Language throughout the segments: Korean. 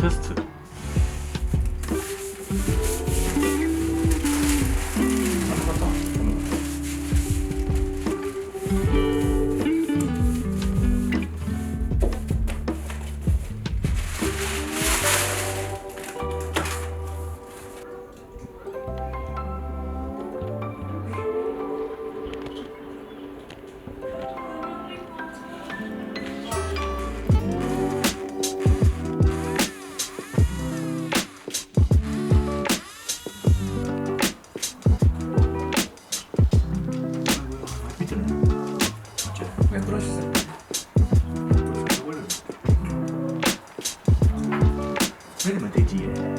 Statist 为什么得接呀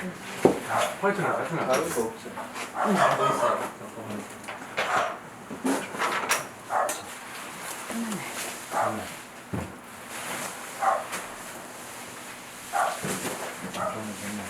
화이트는 같은 거 다른 거 없지. 뭐 있어요? 잠깐만. 다음에. 그러면 됐네.